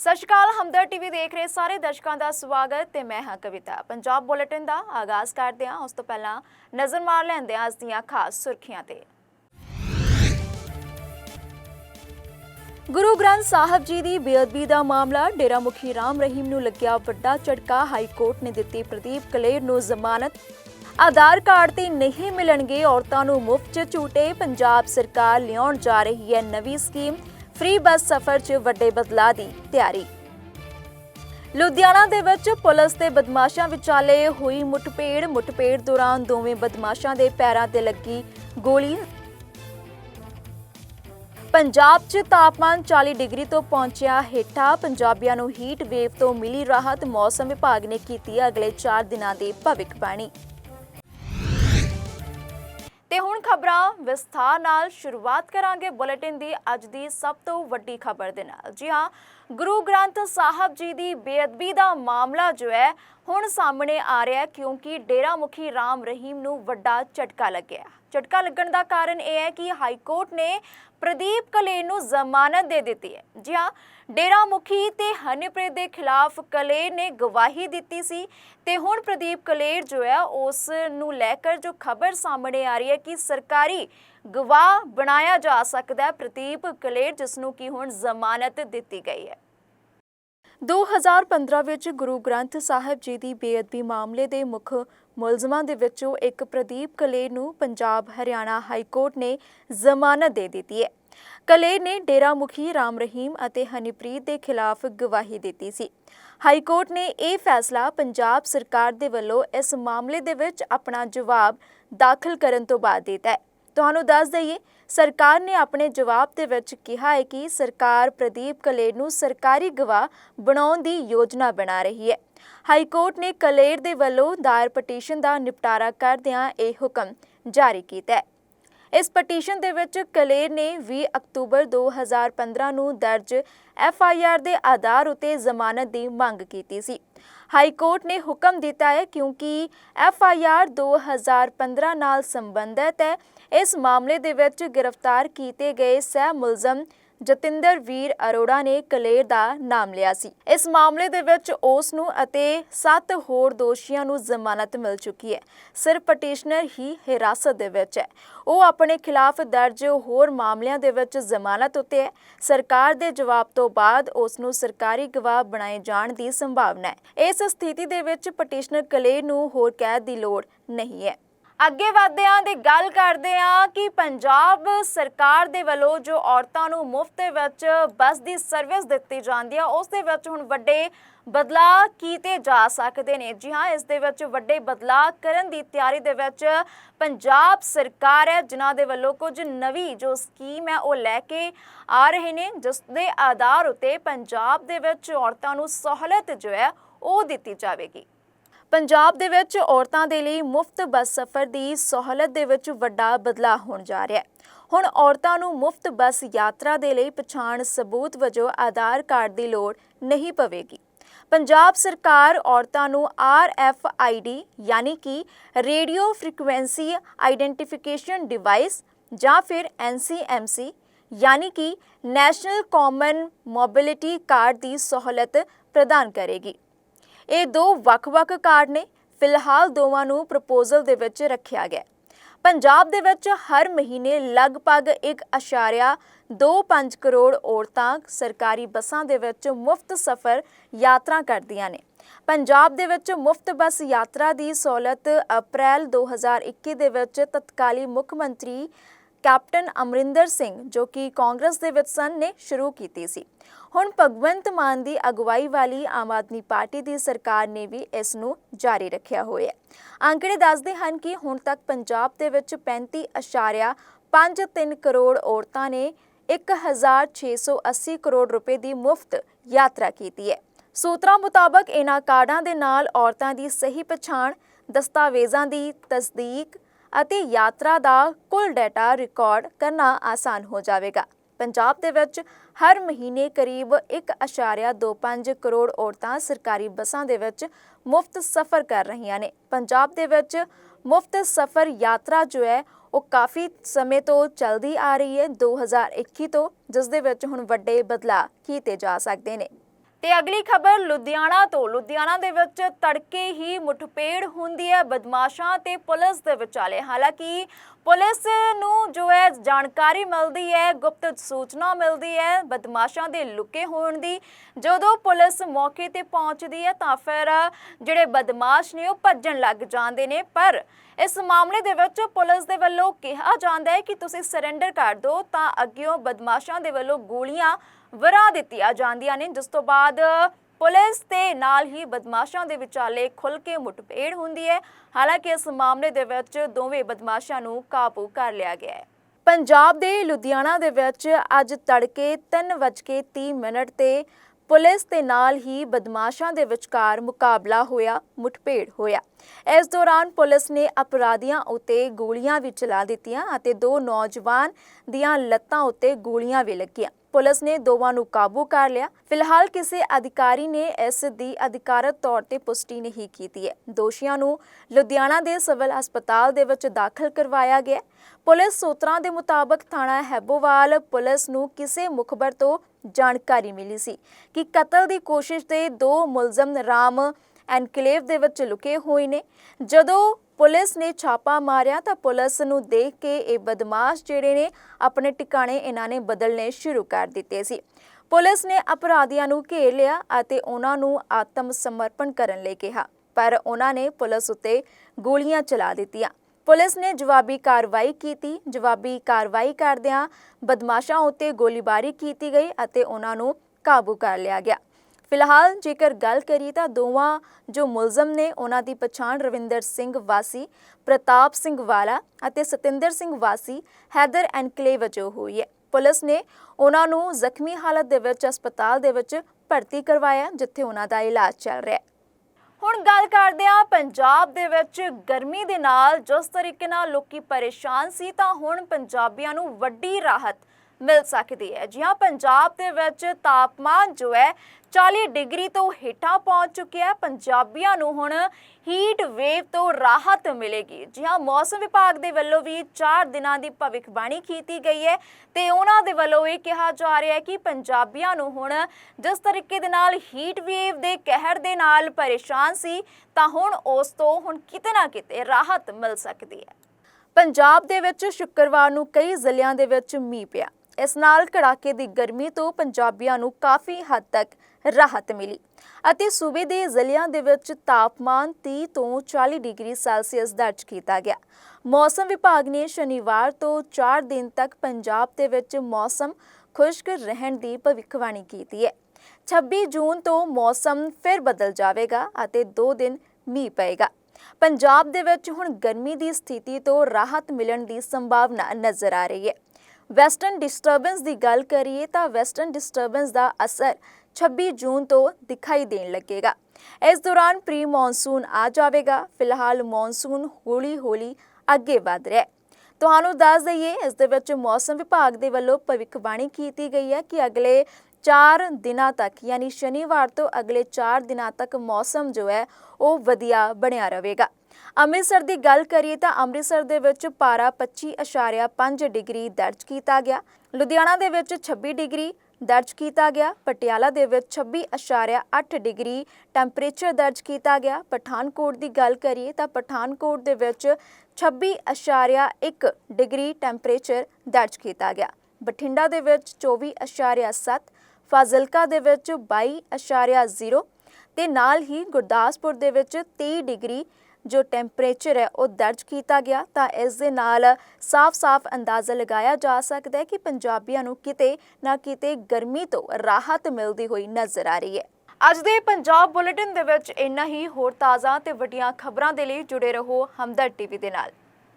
ਸਤਿ ਸ਼੍ਰੀ ਅਕਾਲ ਹਮਦਰ ਟੀਵੀ ਦੇਖ ਰਹੇ ਸਾਰੇ ਦਰਸ਼ਕਾਂ ਦਾ ਸਵਾਗਤ ਤੇ ਮੈਂ ਹਾਂ ਕਵਿਤਾ। ਪੰਜਾਬ ਬੁਲੇਟਿਨ ਦਾ ਆਗਾਜ਼ ਕਰਦੇ ਹਾਂ ਉਸ ਤੋਂ ਪਹਿਲਾਂ ਨਜ਼ਰ ਮਾਰ ਲੈਂਦੇ ਹਾਂ ਅੱਜ ਦੀਆਂ ਖਾਸ ਸੁਰਖੀਆਂ ਤੇ। ਗੁਰੂ ਗ੍ਰੰਥ ਸਾਹਿਬ ਜੀ ਦੀ ਬੇਅਦਬੀ ਦਾ ਮਾਮਲਾ ਡੇਰਾ ਮੁਖੀ ਰਾਮ ਰਹੀਮ ਨੂੰ ਲੱਗਿਆ ਵੱਡਾ ਝਟਕਾ। ਹਾਈ ਕੋਰਟ ਨੇ ਦਿੱਤੀ ਪ੍ਰਦੀਪ ਕਲੇਰ ਨੂੰ ਜ਼ਮਾਨਤ। ਆਧਾਰ ਕਾਰਡ ਤੇ ਨਹੀਂ ਮਿਲਣਗੇ ਔਰਤਾਂ ਨੂੰ ਮੁਫਤ 'ਚ ਝੂਟੇ। ਪੰਜਾਬ ਸਰਕਾਰ ਲਿਆਉਣ ਜਾ ਰਹੀ ਹੈ ਨਵੀਂ ਸਕੀਮ। ਫ੍ਰੀ ਬੱਸ ਸਫ਼ਰ 'ਚ ਵੱਡੇ ਬਦਲਾਅ ਦੀ ਤਿਆਰੀ। ਲੁਧਿਆਣਾ ਦੇ ਵਿੱਚ ਪੁਲਿਸ ਤੇ ਬਦਮਾਸ਼ਾਂ ਵਿਚਾਲੇ ਹੋਈ ਮੁੱਠਭੇੜ। ਮੁੱਠਭੇੜ ਦੌਰਾਨ ਦੋਵੇਂ ਬਦਮਾਸ਼ਾਂ ਦੇ ਪੈਰਾਂ ਤੇ ਲੱਗੀ ਗੋਲੀ ਪੰਜਾਬ 'ਚ ਤਾਪਮਾਨ 40 ਡਿਗਰੀ ਤੋਂ ਪਹੁੰਚਿਆ ਹੇਠਾਂ। ਪੰਜਾਬੀਆਂ ਨੂੰ ਹੀਟ ਵੇਵ ਤੋਂ ਮਿਲੀ ਰਾਹਤ ਮੌਸਮ ਵਿਭਾਗ ਨੇ ਕੀਤੀ ਅਗਲੇ 4 ਦਿਨਾਂ ਦੀ ਭਵਿੱਖਬਾਣੀ। ਤੇ ਹੁਣ ਖਬਰਾਂ ਵਿਸਥਾਰ ਨਾਲ ਸ਼ੁਰੂਆਤ ਕਰਾਂਗੇ ਬੁਲੇਟਿਨ ਦੀ ਅੱਜ ਦੀ ਸਭ ਤੋਂ ਵੱਡੀ ਖਬਰ ਦੇ ਨਾਲ। ਜੀ ਹਾਂ, ਗੁਰੂ ਗ੍ਰੰਥ ਸਾਹਿਬ ਜੀ ਦੀ ਬੇਅਦਬੀ ਦਾ ਮਾਮਲਾ ਜੋ ਹੈ ਹੁਣ ਸਾਹਮਣੇ ਆ ਰਿਹਾ ਕਿਉਂਕਿ ਡੇਰਾ ਮੁਖੀ ਰਾਮ ਰਹੀਮ ਨੂੰ ਵੱਡਾ ਝਟਕਾ ਲੱਗਿਆ। ਝਟਕਾ ਲੱਗਣ ਦਾ ਕਾਰਨ ਇਹ ਹੈ ਕਿ ਹਾਈ ਕੋਰਟ ਨੇ ਪ੍ਰਦੀਪ ਕਲੇਰ ਨੂੰ ਜ਼ਮਾਨਤ ਦੇ ਦਿੱਤੀ ਹੈ। ਜੀ ਹਾਂ ਡੇਰਾ ਮੁਖੀ ਤੇ ਹਨੀਪ੍ਰੀਤ ਦੇ ਖਿਲਾਫ ਕਲੇਰ ਨੇ ਗਵਾਹੀ ਦਿੱਤੀ ਸੀ ਤੇ ਹੁਣ ਪ੍ਰਦੀਪ ਕਲੇਰ ਜੋ ਹੈ ਉਸ ਨੂੰ ਲੈ ਕੇ ਜੋ ਖਬਰ ਸਾਹਮਣੇ ਆ ਰਹੀ ਹੈ ਕਿ ਸਰਕਾਰੀ ਗਵਾਹ ਬਣਾਇਆ ਜਾ ਸਕਦਾ ਹੈ ਪ੍ਰਦੀਪ ਕਲੇਰ ਜਿਸ ਨੂੰ ਕਿ ਹੁਣ ਜ਼ਮਾਨਤ ਦਿੱਤੀ ਗਈ ਹੈ। 2015 ਵਿੱਚ ਗੁਰੂ ਗ੍ਰੰਥ ਸਾਹਿਬ ਜੀ ਦੀ ਬੇਅਦਬੀ ਮਾਮਲੇ ਦੇ ਮੁੱਖ ਮੁਲਜ਼ਮਾਂ ਦੇ ਵਿੱਚੋਂ ਇੱਕ ਪ੍ਰਦੀਪ ਕਲੇਰ ਨੂੰ ਪੰਜਾਬ ਹਰਿਆਣਾ ਹਾਈ ਕੋਰਟ ਨੇ ਜ਼ਮਾਨਤ ਦੇ ਦਿੱਤੀ ਹੈ। ਕਲੇਰ ਨੇ ਡੇਰਾ ਮੁਖੀ ਰਾਮ ਰਹੀਮ ਅਤੇ ਹਨੀਪ੍ਰੀਤ ਦੇ ਖਿਲਾਫ ਗਵਾਹੀ ਦਿੱਤੀ ਸੀ। ਹਾਈ ਕੋਰਟ ਨੇ ਇਹ ਫੈਸਲਾ ਪੰਜਾਬ ਸਰਕਾਰ ਦੇ ਵੱਲੋਂ ਇਸ ਮਾਮਲੇ ਦੇ ਵਿੱਚ ਆਪਣਾ ਜਵਾਬ ਦਾਖਲ ਕਰਨ ਤੋਂ ਬਾਅਦ ਦਿੱਤਾ ਹੈ। ਤੁਹਾਨੂੰ ਦੱਸ ਦਈਏ, ਸਰਕਾਰ ਨੇ ਆਪਣੇ ਜਵਾਬ ਦੇ ਵਿੱਚ ਕਿਹਾ ਹੈ ਕਿ ਸਰਕਾਰ ਪ੍ਰਦੀਪ ਕਲੇਰ ਨੂੰ ਸਰਕਾਰੀ ਗਵਾਹ ਬਣਾਉਣ ਦੀ ਯੋਜਨਾ ਬਣਾ ਰਹੀ ਹੈ। ਹਾਈ ਕੋਰਟ ਨੇ ਕਲੇਰ ਦੇ ਵੱਲੋਂ ਦਾਇਰ ਪਟੀਸ਼ਨ ਦਾ ਨਿਪਟਾਰਾ ਕਰਦਿਆਂ ਇਹ ਹੁਕਮ ਜਾਰੀ ਕੀਤਾ ਹੈ। ਇਸ ਪਟੀਸ਼ਨ ਦੇ ਵਿੱਚ ਕਲੇਰ ਨੇ 20 ਅਕਤੂਬਰ 2015 ਨੂੰ ਦਰਜ ਐਫ ਆਈ ਆਰ ਦੇ ਆਧਾਰ ਉਤੇ ਜ਼ਮਾਨਤ ਦੀ ਮੰਗ ਕੀਤੀ ਸੀ। ਹਾਈ ਕੋਰਟ ਨੇ ਹੁਕਮ ਦਿੱਤਾ ਹੈ ਕਿਉਂਕਿ ਐਫ ਆਈ ਆਰ 2015 ਨਾਲ ਸੰਬੰਧਿਤ ਹੈ। ਇਸ ਮਾਮਲੇ ਦੇ ਵਿੱਚ ਗ੍ਰਿਫਤਾਰ ਕੀਤੇ ਗਏ ਸਹਿ ਮੁਲਜ਼ਮ ਜਤਿੰਦਰ ਵੀਰ ਅਰੋੜਾ ਨੇ ਕਲੇਰ ਦਾ ਨਾਮ ਲਿਆ ਸੀ। ਇਸ ਮਾਮਲੇ ਦੇ ਵਿੱਚ ਉਸ ਨੂੰ ਅਤੇ 7 ਹੋਰ ਦੋਸ਼ੀਆਂ ਨੂੰ ਜ਼ਮਾਨਤ ਮਿਲ ਚੁੱਕੀ ਹੈ। ਸਿਰਫ ਪਟੀਸ਼ਨਰ ਹੀ ਹਿਰਾਸਤ ਦੇ ਵਿੱਚ ਹੈ। ਉਹ ਆਪਣੇ ਖਿਲਾਫ ਦਰਜ ਹੋਰ ਮਾਮਲਿਆਂ ਦੇ ਵਿੱਚ ਜ਼ਮਾਨਤ ਉੱਤੇ ਹੈ। ਸਰਕਾਰ ਦੇ ਜਵਾਬ ਤੋਂ ਬਾਅਦ ਉਸ ਨੂੰ ਸਰਕਾਰੀ ਗਵਾਹ ਬਣਾਏ ਜਾਣ ਦੀ ਸੰਭਾਵਨਾ ਹੈ। ਇਸ ਸਥਿਤੀ ਦੇ ਵਿੱਚ ਪਟੀਸ਼ਨਰ ਕਲੇਰ ਨੂੰ ਹੋਰ ਕੈਦ ਦੀ ਲੋੜ ਨਹੀਂ ਹੈ। ਅੱਗੇ ਵਧਦੇ ਦੀ ਗੱਲ ਕਰਦੇ ਹਾਂ ਕਿ ਪੰਜਾਬ ਸਰਕਾਰ ਦੇ ਵੱਲੋਂ ਜੋ ਔਰਤਾਂ ਨੂੰ ਮੁਫਤ ਵਿੱਚ ਬੱਸ ਦੀ ਸਰਵਿਸ ਦਿੱਤੀ ਜਾਂਦੀ ਹੈ ਉਸ ਦੇ ਵਿੱਚ ਹੁਣ ਵੱਡੇ ਬਦਲਾਅ ਕੀਤੇ ਜਾ ਸਕਦੇ ਨੇ। ਜੀ ਹਾਂ, ਇਸ ਦੇ ਵਿੱਚ ਵੱਡੇ ਬਦਲਾਅ ਕਰਨ ਦੀ ਤਿਆਰੀ ਦੇ ਵਿੱਚ ਪੰਜਾਬ ਸਰਕਾਰ ਹੈ, ਜਿਨ੍ਹਾਂ ਦੇ ਵੱਲੋਂ ਕੁਝ ਨਵੀਂ ਜੋ ਸਕੀਮ ਹੈ, ਉਹ ਲੈ ਕੇ ਆ ਰਹੇ ਨੇ ਜਿਸ ਦੇ ਆਧਾਰ ਉਤੇ ਪੰਜਾਬ ਦੇ ਵਿੱਚ ਔਰਤਾਂ ਨੂੰ ਸਹੂਲਤ ਜੋ ਹੈ, ਉਹ ਦਿੱਤੀ ਜਾਵੇਗੀ। ਪੰਜਾਬ ਦੇ ਵਿੱਚ ਔਰਤਾਂ ਦੇ ਲਈ ਮੁਫਤ ਬੱਸ ਸਫ਼ਰ ਦੀ ਸਹੂਲਤ ਦੇ ਵਿੱਚ ਵੱਡਾ ਬਦਲਾਅ ਹੋਣ ਜਾ ਰਿਹਾ ਹੈ। ਹੁਣ ਔਰਤਾਂ ਨੂੰ ਮੁਫਤ ਬੱਸ ਯਾਤਰਾ ਦੇ ਲਈ ਪਛਾਣ ਸਬੂਤ ਵਜੋਂ ਆਧਾਰ ਕਾਰਡ ਦੀ ਲੋੜ ਨਹੀਂ ਪਵੇਗੀ। ਪੰਜਾਬ ਸਰਕਾਰ ਔਰਤਾਂ ਨੂੰ RFID ਯਾਨੀ ਕਿ ਰੇਡੀਓ ਫ੍ਰੀਕੁਐਂਸੀ ਆਈਡੈਂਟੀਫਿਕੇਸ਼ਨ ਡਿਵਾਈਸ ਜਾਂ ਫਿਰ NCMC ਯਾਨੀ ਕਿ ਨੈਸ਼ਨਲ ਕਾਮਨ ਮੋਬਿਲਿਟੀ ਕਾਰਡ ਦੀ ਸਹੂਲਤ ਪ੍ਰਦਾਨ ਕਰੇਗੀ। ਇਹ ਦੋ ਵੱਖ-ਵੱਖ ਕਾਰਡ ਨੇ, ਫਿਲਹਾਲ ਦੋਵਾਂ ਨੂੰ ਪ੍ਰਪੋਜ਼ਲ ਦੇ ਵਿੱਚ ਰੱਖਿਆ ਗਿਆ ਪੰਜਾਬ ਦੇ ਵਿੱਚ ਹਰ ਮਹੀਨੇ ਲਗਭਗ 1.25 ਕਰੋੜ ਔਰਤਾਂ ਸਰਕਾਰੀ ਬੱਸਾਂ ਦੇ ਵਿੱਚ ਮੁਫਤ ਸਫ਼ਰ ਯਾਤਰਾ ਕਰਦੀਆਂ ਨੇ। ਪੰਜਾਬ ਦੇ ਵਿੱਚ ਮੁਫਤ ਬੱਸ ਯਾਤਰਾ ਦੀ ਸਹੂਲਤ ਅਪ੍ਰੈਲ 2021 ਦੇ ਵਿੱਚ ਤਤਕਾਲੀ ਮੁੱਖ ਮੰਤਰੀ ਕੈਪਟਨ ਅਮਰਿੰਦਰ ਸਿੰਘ, ਜੋ ਕਿ ਕਾਂਗਰਸ ਦੇ ਵਿੱਚ ਸਨ, ਨੇ ਸ਼ੁਰੂ ਕੀਤੀ ਸੀ। ਹੁਣ ਭਗਵੰਤ ਮਾਨ ਦੀ ਅਗਵਾਈ ਵਾਲੀ ਆਮ ਆਦਮੀ ਪਾਰਟੀ ਦੀ ਸਰਕਾਰ ਨੇ ਵੀ ਇਸ ਨੂੰ ਜਾਰੀ ਰੱਖਿਆ ਹੋਇਆ ਹੈ। ਅੰਕੜੇ ਦੱਸਦੇ ਹਨ ਕਿ ਹੁਣ ਤੱਕ ਪੰਜਾਬ ਦੇ ਵਿੱਚ 35.53 ਕਰੋੜ ਔਰਤਾਂ ਨੇ 1680 ਕਰੋੜ ਰੁਪਏ ਦੀ ਮੁਫਤ ਯਾਤਰਾ ਕੀਤੀ ਹੈ। ਸੂਤਰਾਂ ਮੁਤਾਬਕ ਇਹਨਾਂ ਕਾਰਡਾਂ ਦੇ ਨਾਲ ਔਰਤਾਂ ਦੀ ਸਹੀ ਪਛਾਣ, ਦਸਤਾਵੇਜ਼ਾਂ ਦੀ ਤਸਦੀਕ ਅਤੇ ਯਾਤਰਾ ਦਾ ਕੁੱਲ ਡਾਟਾ ਰਿਕਾਰਡ ਕਰਨਾ ਆਸਾਨ ਹੋ ਜਾਵੇਗਾ। ਪੰਜਾਬ ਦੇ ਵਿੱਚ ਹਰ ਮਹੀਨੇ ਕਰੀਬ 1.25 ਕਰੋੜ ਔਰਤਾਂ ਸਰਕਾਰੀ ਬੱਸਾਂ ਦੇ ਵਿੱਚ ਮੁਫਤ ਸਫ਼ਰ ਕਰ ਰਹੀਆਂ ਨੇ। ਪੰਜਾਬ ਦੇ ਵਿੱਚ ਮੁਫਤ ਸਫ਼ਰ ਯਾਤਰਾ ਜੋ ਹੈ, ਉਹ ਕਾਫੀ ਸਮੇਂ ਤੋਂ ਚੱਲਦੀ ਆ ਰਹੀ ਹੈ। 2021 ਤੋਂ ਜਿਸ ਦੇ ਵਿੱਚ ਹੁਣ ਵੱਡੇ ਬਦਲਾਅ ਕੀਤੇ ਜਾ ਸਕਦੇ ਨੇ। ਤੇ ਅਗਲੀ ਖਬਰ ਲੁਧਿਆਣਾ ਤੋਂ। ਲੁਧਿਆਣਾ ਦੇ ਵਿੱਚ ਤੜਕੇ ਹੀ ਮੁਠਭੇੜ ਹੁੰਦੀ ਹੈ ਬਦਮਾਸ਼ਾਂ ਤੇ ਪੁਲਿਸ ਦੇ ਵਿਚਾਲੇ। ਹਾਲਾਂਕਿ ਪੁਲਿਸ ਨੂੰ ਜੋ ਹੈ ਜਾਣਕਾਰੀ ਮਿਲਦੀ ਹੈ, ਗੁਪਤ ਸੂਚਨਾ ਮਿਲਦੀ ਹੈ ਬਦਮਾਸ਼ਾਂ ਦੇ ਲੁਕੇ ਹੋਣ ਦੀ। ਜਦੋਂ ਪੁਲਿਸ ਮੌਕੇ ਤੇ ਪਹੁੰਚਦੀ ਹੈ ਤਾਂ ਫਿਰ ਜਿਹੜੇ ਬਦਮਾਸ਼ ਨੇ ਉਹ ਭੱਜਣ ਲੱਗ ਜਾਂਦੇ ਨੇ। ਪਰ ਇਸ ਮਾਮਲੇ ਦੇ ਵਿੱਚ ਪੁਲਿਸ ਦੇ ਵੱਲੋਂ ਕਿਹਾ ਜਾਂਦਾ ਹੈ ਕਿ ਤੁਸੀਂ ਸਰੈਂਡਰ ਕਰ ਦਿਓ ਤਾਂ ਅੱਗਿਓਂ ਬਦਮਾਸ਼ਾਂ ਦੇ ਵੱਲੋਂ ਗੋਲੀਆਂ ਵਰਾ ਦਿੱਤੀਆਂ ਜਾਂਦੀਆਂ ਨੇ, ਜਿਸ ਤੋਂ ਬਾਅਦ ਪੁਲਿਸ ਤੇ ਨਾਲ ਹੀ ਬਦਮਾਸ਼ਾਂ ਦੇ ਵਿਚਾਲੇ ਖੁੱਲ ਕੇ ਮੁਠਭੇੜ ਹੁੰਦੀ ਹੈ। ਹਾਲਾਂਕਿ ਇਸ ਮਾਮਲੇ ਦੇ ਵਿੱਚ ਦੋਵੇਂ ਬਦਮਾਸ਼ਾਂ ਨੂੰ ਕਾਬੂ ਕਰ ਲਿਆ ਗਿਆ ਹੈ। ਪੰਜਾਬ ਦੇ ਲੁਧਿਆਣਾ ਦੇ ਵਿੱਚ ਅੱਜ ਤੜਕੇ 3:30 ਮਿੰਟ ਤੇ ਪੁਲਿਸ ਦੇ ਨਾਲ ਹੀ ਬਦਮਾਸ਼ਾਂ ਦੇ ਵਿਚਕਾਰ ਮੁਕਾਬਲਾ ਹੋਇਆ, ਮੁਠਭੇੜ ਹੋਇਆ। ਇਸ ਦੌਰਾਨ ਪੁਲਿਸ ਨੇ ਅਪਰਾਧੀਆਂ ਉੱਤੇ ਗੋਲੀਆਂ ਵੀ ਚਲਾ ਦਿੱਤੀਆਂ ਅਤੇ ਦੋ ਨੌਜਵਾਨ ਦੀਆਂ ਲੱਤਾਂ ਉੱਤੇ ਗੋਲੀਆਂ ਵੀ ਲੱਗੀਆਂ। ਪੁਲਿਸ ਨੇ ਦੋਵਾਂ ਨੂੰ ਕਾਬੂ ਕਰ ਲਿਆ। ਫਿਲਹਾਲ ਕਿਸੇ ਅਧਿਕਾਰੀ ਨੇ ਇਸ ਦੀ ਅਧਿਕਾਰਤ ਤੌਰ ਤੇ ਪੁਸ਼ਟੀ ਨਹੀਂ ਕੀਤੀ ਹੈ। ਦੋਸ਼ੀਆਂ ਨੂੰ ਲੁਧਿਆਣਾ ਦੇ ਸਿਵਲ ਹਸਪਤਾਲ ਦੇ ਵਿੱਚ ਦਾਖਲ ਕਰਵਾਇਆ ਗਿਆ। ਪੁਲਿਸ ਸੂਤਰਾਂ ਦੇ ਮੁਤਾਬਕ ਥਾਣਾ ਹੈਬੋਵਾਲ ਪੁਲਿਸ ਨੂੰ ਕਿਸੇ ਮੁਖਬਰ ਤੋਂ ਜਾਣਕਾਰੀ ਮਿਲੀ ਸੀ ਕਿ ਕਤਲ ਦੀ ਕੋਸ਼ਿਸ਼ ਦੇ ਦੋ ਮੁਲਜ਼ਮ ਰਾਮ ਐਨਕਲੇਵ ਦੇ ਵਿੱਚ ਲੁਕੇ ਹੋਏ ਨੇ। ਜਦੋਂ ਪੁਲਿਸ ਨੇ ਛਾਪਾ ਮਾਰਿਆ ਤਾਂ ਪੁਲਿਸ ਨੂੰ ਦੇਖ ਕੇ ਇਹ ਬਦਮਾਸ਼ ਜਿਹੜੇ ਨੇ ਆਪਣੇ ਟਿਕਾਣੇ ਇਹਨਾਂ ਨੇ ਬਦਲਨੇ ਸ਼ੁਰੂ ਕਰ ਦਿੱਤੇ ਸੀ। ਪੁਲਿਸ ਨੇ ਅਪਰਾਧੀਆਂ ਨੂੰ ਘੇਰ ਲਿਆ ਅਤੇ ਉਹਨਾਂ ਨੂੰ ਆਤਮ ਸਮਰਪਣ ਕਰਨ ਲਈ ਕਿਹਾ, ਪਰ ਉਹਨਾਂ ਨੇ ਪੁਲਿਸ ਉੱਤੇ ਗੋਲੀਆਂ ਚਲਾ ਦਿੱਤੀਆਂ। ਪੁਲਿਸ ਨੇ ਜਵਾਬੀ ਕਾਰਵਾਈ ਕੀਤੀ। ਜਵਾਬੀ ਕਾਰਵਾਈ ਕਰਦਿਆਂ ਬਦਮਾਸ਼ਾਂ ਉੱਤੇ ਗੋਲੀਬਾਰੀ ਕੀਤੀ ਗਈ ਅਤੇ ਉਹਨਾਂ ਨੂੰ ਕਾਬੂ ਕਰ ਲਿਆ ਗਿਆ। ਫਿਲਹਾਲ ਜੇਕਰ ਗੱਲ ਕਰੀਏ ਤਾਂ ਦੋਵਾਂ ਜੋ ਮੁਲਜ਼ਮ ਨੇ ਉਹਨਾਂ ਦੀ ਪਛਾਣ ਰਵਿੰਦਰ ਸਿੰਘ ਵਾਸੀ, ਪ੍ਰਤਾਪ ਸਿੰਘ ਵਾਲਾ ਅਤੇ ਸਤਿੰਦਰ ਸਿੰਘ ਵਾਸੀ ਹੈਦਰ ਐਨਕਲੇਵ ਵਜੋਂ ਹੋਈ ਹੈ। ਪੁਲਿਸ ਨੇ ਉਹਨਾਂ ਨੂੰ ਜ਼ਖਮੀ ਹਾਲਤ ਦੇ ਵਿੱਚ ਹਸਪਤਾਲ ਦੇ ਵਿੱਚ ਭਰਤੀ ਕਰਵਾਇਆ, ਜਿੱਥੇ ਉਹਨਾਂ ਦਾ ਇਲਾਜ ਚੱਲ ਰਿਹਾ ਹੈ। ਹੁਣ ਗੱਲ ਕਰਦੇ ਹਾਂ ਪੰਜਾਬ ਦੇ ਵਿੱਚ ਗਰਮੀ ਦੇ ਨਾਲ ਜਿਸ ਤਰੀਕੇ ਨਾਲ ਲੋਕੀ ਪਰੇਸ਼ਾਨ ਸੀ ਤਾਂ ਹੁਣ ਪੰਜਾਬੀਆਂ ਨੂੰ ਵੱਡੀ ਰਾਹਤ ਮਿਲ ਸਕਦੀ ਹੈ। ਜੀ ਹਾਂ ਪੰਜਾਬ ਦੇ ਵਿੱਚ ਤਾਪਮਾਨ ਜੋ ਹੈ 40 ਡਿਗਰੀ ਤੋਂ ਹੇਠਾਂ ਪਹੁੰਚ ਚੁੱਕਿਆ ਹੈ। ਪੰਜਾਬੀਆਂ ਨੂੰ ਹੁਣ ਹੀਟ ਵੇਵ ਤੋਂ ਰਾਹਤ ਮਿਲੇਗੀ। ਜੀ ਹਾਂ ਮੌਸਮ ਵਿਭਾਗ ਦੇ ਵੱਲੋਂ ਵੀ 4 ਦਿਨਾਂ ਦੀ ਭਵਿੱਖਬਾਣੀ ਕੀਤੀ ਗਈ ਹੈ ਤੇ ਉਹਨਾਂ ਦੇ ਵੱਲੋਂ ਇਹ ਕਿਹਾ ਜਾ ਰਿਹਾ ਹੈ ਕਿ ਪੰਜਾਬੀਆਂ ਨੂੰ ਹੁਣ ਜਿਸ ਤਰੀਕੇ ਦੇ ਨਾਲ ਹੀਟ ਵੇਵ ਦੇ ਕਹਿਰ ਦੇ ਨਾਲ ਪਰੇਸ਼ਾਨ ਸੀ, ਤਾਂ ਹੁਣ ਉਸ ਤੋਂ ਹੁਣ ਕਿਤੇ ਨਾ ਕਿਤੇ ਰਾਹਤ ਮਿਲ ਸਕਦੀ ਹੈ। ਪੰਜਾਬ ਦੇ ਵਿੱਚ ਸ਼ੁੱਕਰਵਾਰ ਨੂੰ ਕਈ ਜ਼ਿਲ੍ਹਿਆਂ ਦੇ ਵਿੱਚ ਮੀਂਹ ਪਿਆ। ਇਸ ਨਾਲ ਕੜਾਕੇ ਦੀ ਗਰਮੀ ਤੋਂ ਪੰਜਾਬੀਆਂ ਨੂੰ ਕਾਫੀ ਹੱਦ ਤੱਕ ਰਾਹਤ ਮਿਲੀ। ਅਤੇ ਸੂਬੇ ਦੇ ਜ਼ਿਲ੍ਹਿਆਂ ਦੇ ਵਿੱਚ ਤਾਪਮਾਨ 30 ਤੋਂ 40 ਡਿਗਰੀ ਸੈਲਸੀਅਸ ਦਰਜ ਕੀਤਾ ਗਿਆ। ਮੌਸਮ ਵਿਭਾਗ ਨੇ ਸ਼ਨੀਵਾਰ ਤੋਂ 4 ਦਿਨ ਤੱਕ ਪੰਜਾਬ ਦੇ ਵਿੱਚ ਮੌਸਮ ਖੁਸ਼ਕ ਰਹਿਣ ਦੀ ਭਵਿੱਖਬਾਣੀ ਕੀਤੀ ਹੈ। 26 ਜੂਨ ਤੋਂ ਮੌਸਮ ਫਿਰ ਬਦਲ ਜਾਵੇਗਾ ਅਤੇ 2 ਦਿਨ ਮੀਂਹ ਪਏਗਾ। ਪੰਜਾਬ ਦੇ ਵਿੱਚ ਹੁਣ ਗਰਮੀ ਦੀ ਸਥਿਤੀ ਤੋਂ ਰਾਹਤ ਮਿਲਣ ਦੀ ਸੰਭਾਵਨਾ ਨਜ਼ਰ ਆ ਰਹੀ ਹੈ। ਵੈਸਟਰਨ ਡਿਸਟਰਬੈਂਸ ਦੀ ਗੱਲ ਕਰੀਏ ਤਾਂ ਵੈਸਟਰਨ ਡਿਸਟਰਬੈਂਸ ਦਾ ਅਸਰ 26 ਜੂਨ ਤੋਂ ਦਿਖਾਈ ਦੇਣ ਲੱਗੇਗਾ। ਇਸ ਦੌਰਾਨ ਪ੍ਰੀ ਮੌਨਸੂਨ ਆ ਜਾਵੇਗਾ। ਫਿਲਹਾਲ ਮੌਨਸੂਨ ਹੌਲੀ-ਹੌਲੀ ਅੱਗੇ ਵਧ ਰਿਹਾ ਹੈ। ਤੁਹਾਨੂੰ ਦੱਸ ਦਈਏ, ਇਸ ਦੇ ਵਿੱਚ ਮੌਸਮ ਵਿਭਾਗ ਦੇ ਵੱਲੋਂ ਭਵਿੱਖਬਾਣੀ ਕੀਤੀ ਗਈ ਹੈ ਕਿ ਅਗਲੇ 4 ਦਿਨਾਂ ਤੱਕ, ਯਾਨੀ ਸ਼ਨੀਵਾਰ ਤੋਂ ਅਗਲੇ 4 ਦਿਨਾਂ ਤੱਕ ਮੌਸਮ ਜੋ ਹੈ, ਉਹ ਵਧੀਆ ਬਣਿਆ ਰਹੇਗਾ। ਅੰਮ੍ਰਿਤਸਰ ਦੀ ਗੱਲ ਕਰੀਏ ਤਾਂ ਅੰਮ੍ਰਿਤਸਰ ਦੇ ਵਿੱਚ ਪਾਰਾ 25.5 ਡਿਗਰੀ ਦਰਜ ਕੀਤਾ ਗਿਆ। ਲੁਧਿਆਣਾ ਦੇ ਵਿੱਚ 26 ਡਿਗਰੀ ਦਰਜ ਕੀਤਾ ਗਿਆ। ਪਟਿਆਲਾ ਦੇ ਵਿੱਚ 26.8 ਡਿਗਰੀ ਟੈਂਪਰੇਚਰ ਦਰਜ ਕੀਤਾ ਗਿਆ। ਪਠਾਨਕੋਟ ਦੀ ਗੱਲ ਕਰੀਏ ਤਾਂ ਪਠਾਨਕੋਟ ਦੇ ਵਿੱਚ 26.1 ਡਿਗਰੀ ਟੈਂਪਰੇਚਰ ਦਰਜ ਕੀਤਾ ਗਿਆ। ਬਠਿੰਡਾ ਦੇ ਵਿੱਚ 24.7 ਫਾਜ਼ਿਲਕਾ ਦੇ ਵਿੱਚ 22.0 ਤੇ ਨਾਲ ਹੀ ਗੁਰਦਾਸਪੁਰ ਦੇ ਵਿੱਚ 23 ਡਿਗਰੀ ਜੋ ਟੈਂਪਰੇਚਰ ਹੈ ਉਹ ਦਰਜ ਕੀਤਾ ਗਿਆ, ਤਾਂ ਇਸ ਦੇ ਨਾਲ ਸਾਫ਼-ਸਾਫ਼ ਅੰਦਾਜ਼ਾ ਲਗਾਇਆ ਜਾ ਸਕਦਾ ਹੈ ਕਿ ਪੰਜਾਬੀਆਂ ਨੂੰ ਕਿਤੇ ਨਾ ਕਿਤੇ ਗਰਮੀ ਤੋਂ ਰਾਹਤ ਮਿਲਦੀ ਹੋਈ ਨਜ਼ਰ ਆ ਰਹੀ ਹੈ। ਅੱਜ ਦੇ ਪੰਜਾਬ ਬੁਲੇਟਿਨ ਦੇ ਵਿੱਚ ਇੰਨਾ ਹੀ, ਹੋਰ ਤਾਜ਼ਾ ਤੇ ਵੱਡੀਆਂ ਖਬਰਾਂ ਦੇ ਲਈ ਜੁੜੇ ਰਹੋ ਹਮਦਰ ਟੀਵੀ ਦੇ ਨਾਲ।